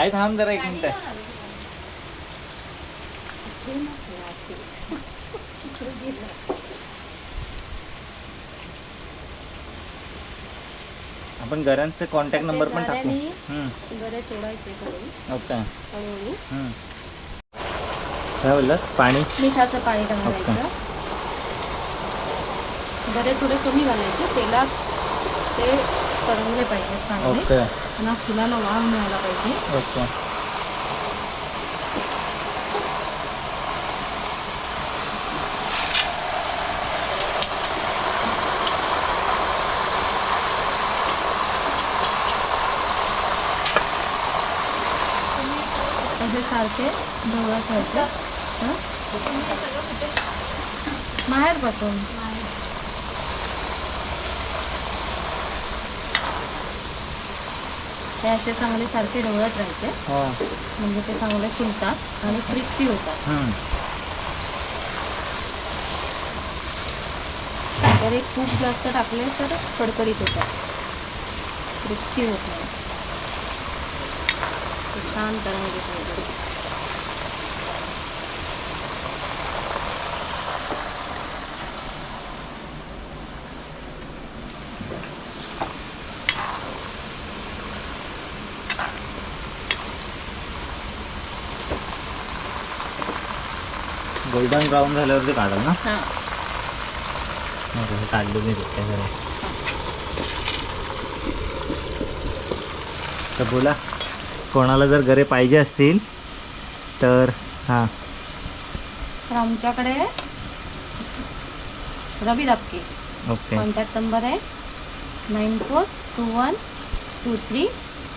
आई थांब जरा एक मिनिट. आपण घरांचे कॉन्टॅक्ट नंबर पण टाकू. सोडायचे ओके. हळूहळू. काय बोललात पाणी? मिठाचं पाणी घालायचं. बरे थोडे कमी घालायचे. तेलात ते तरंगले पाहिजे चांगले. ओके. त्यांना फुलाला वाव मिळाला पाहिजे. ओके. असे सारखे ढवळा ठेवायचे हं? बाहेर ते असे चांगले सारखे ढवळत राहायचे. हां. म्हणजे ते चांगले फुलतात आणि क्रिस्पी होतात. जर एक खूप जास्त टाकले तर कडकडीत होतात. क्रिस्पी होत नाही. छान पाहिजे गोल्डन ब्राऊन झाल्यावरती काढाल ना. हां. काढले मी तर बोला कोणाला जर घरे पाहिजे असतील तर हां. तर आमच्याकडे Ravi Dapke. Okay. Contact number आहे nine four two one two three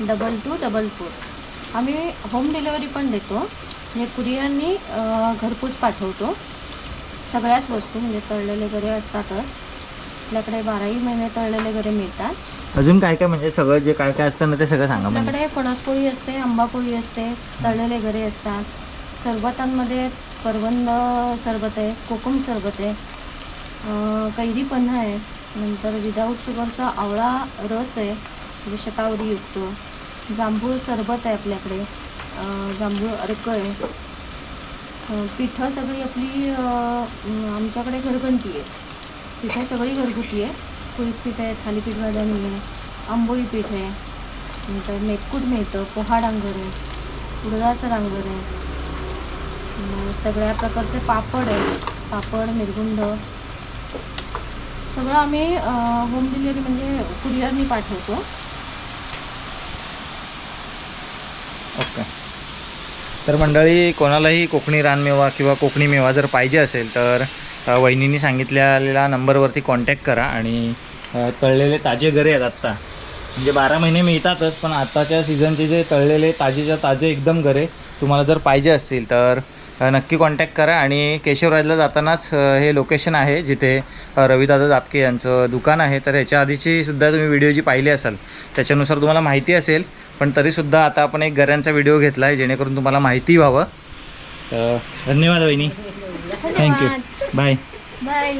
double two double four. आम्ही होम डिलेवरी पण देतो. म्हणजे कुरिअरनी अं, घरपोच पाठवतो. सगळ्याच वस्तू म्हणजे तळलेले गरे असतातच. आपल्याकडे बाराही महिने तळलेले गरे मिळतात. अजून काय काय म्हणजे सगळं जे काय काय असतं ना ते सगळं सांगा आपल्याकडे फणसपोळी असते आंबापोळी असते तळलेले गरे असतात. सरबतांमध्ये करवंद सरबत आहे कोकम सरबत आहे कैरी पन्हा आहे नंतर विदाऊट शुगरचा आवळा रस आहे म्हणजे शतावरीयुक्त. जांभूळ सरबत आहे आपल्याकडे. जांभूळ अर्क आहे पिठं सगळी आपली आमच्याकडे घरघंटी आहे. पिठं सगळी घरगुती आहे. कुळीत पीठ आहे थालीपीठ भाजणी आहे आंबोळी पीठ आहे. नंतर मेतकूट मिळतं पोहा डांगर आहे उडदाचं डांगर आहे. सगळ्या प्रकारचे पापड आहे पापड मिरगुंड. सगळं आम्ही होम डिलिव्हरी म्हणजे कुरिअरनी पाठवतो. ओके तर मंडळी कोणालाही कोकणी रानमेवा किंवा कोकणी मेवा जर पाहिजे असेल तर अ, वहिनींनी सांगितलेल्या नंबरवरती कॉन्टॅक्ट करा आणि तळलेले ताजे गरे आहेत आत्ता. म्हणजे बारा महिने मिळतातच पण आत्ताच्या सीझनचे जे तळलेले ताजेच्या ताजे एकदम गरे तुम्हाला जर पाहिजे असतील तर नक्की कॉन्टॅक्ट करा आणि केशवराजला जातानाच हे लोकेशन आहे जिथे रविदादा जापके यांचं दुकान आहे. तर ह्याच्या आधीची सुद्धा तुम्ही व्हिडिओ जी पाहिली असाल त्याच्यानुसार तुम्हाला माहिती असेल. पण तरीसुद्धा आता आपण एक गऱ्यांचा व्हिडिओ घेतला आहे जेणेकरून तुम्हाला माहिती व्हावं. धन्यवाद वहिनी. Thank you bye bye